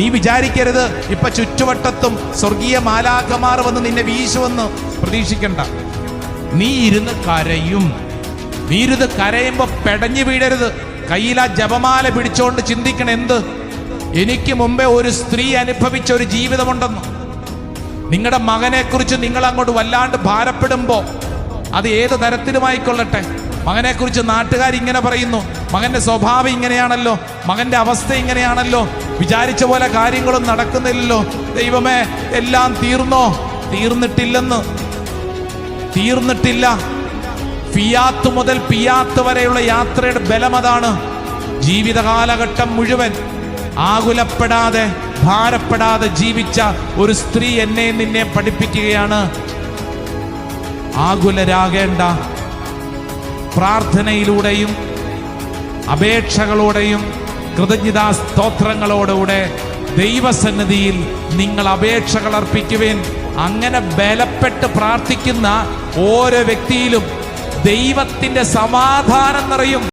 നീ വിചാരിക്കരുത്. ഇപ്പൊ ചുറ്റുവട്ടത്തും സ്വർഗീയ മാലാഖമാർ വന്ന് നിന്നെ വീശുവെന്ന് പ്രതീക്ഷിക്കണ്ട. നീ ഇരുന്ന് കരയും. നീ ഇരുന്ന് കരയുമ്പോ പെടഞ്ഞു വീഴരുത്. കയ്യിൽ ആ ജപമാല പിടിച്ചോണ്ട് ചിന്തിക്കണം എന്ത്? എനിക്ക് മുമ്പേ ഒരു സ്ത്രീ അനുഭവിച്ച ഒരു ജീവിതമുണ്ടെന്ന്. നിങ്ങളുടെ മകനെ കുറിച്ച് നിങ്ങൾ അങ്ങോട്ട് വല്ലാണ്ട് ഭാരപ്പെടുമ്പോ അത് ഏത് തരത്തിലുമായിക്കൊള്ളട്ടെ? മകനെ കുറിച്ച് നാട്ടുകാർ ഇങ്ങനെ പറയുന്നു മകന്റെ സ്വഭാവം ഇങ്ങനെയാണല്ലോ മകന്റെ അവസ്ഥ ഇങ്ങനെയാണല്ലോ വിചാരിച്ച പോലെ കാര്യങ്ങളും നടക്കുന്നില്ലല്ലോ. ദൈവമേ എല്ലാം തീർന്നോ? തീർന്നിട്ടില്ലെന്ന്. തീർന്നിട്ടില്ല. ഫിയാത്ത് മുതൽ പിയാത്ത് വരെയുള്ള യാത്രയുടെ ബലം അതാണ്. ജീവിത കാലഘട്ടം മുഴുവൻ ആകുലപ്പെടാതെ ഭാരപ്പെടാതെ ജീവിച്ച ഒരു സ്ത്രീ എന്നെ നിന്നെ പഠിപ്പിക്കുകയാണ്. ആകുലരാകേണ്ട പ്രാർത്ഥനയിലൂടെയും അപേക്ഷകളോടെയും കൃതജ്ഞതാ സ്തോത്രങ്ങളോടുകൂടെ ദൈവസന്നിധിയിൽ നിങ്ങൾ അപേക്ഷകൾ അർപ്പിക്കുവേൻ. അങ്ങനെ ബലപ്പെട്ട് പ്രാർത്ഥിക്കുന്ന ഓരോ വ്യക്തിയിലും ദൈവത്തിന്റെ സമാധാനം നിറയും.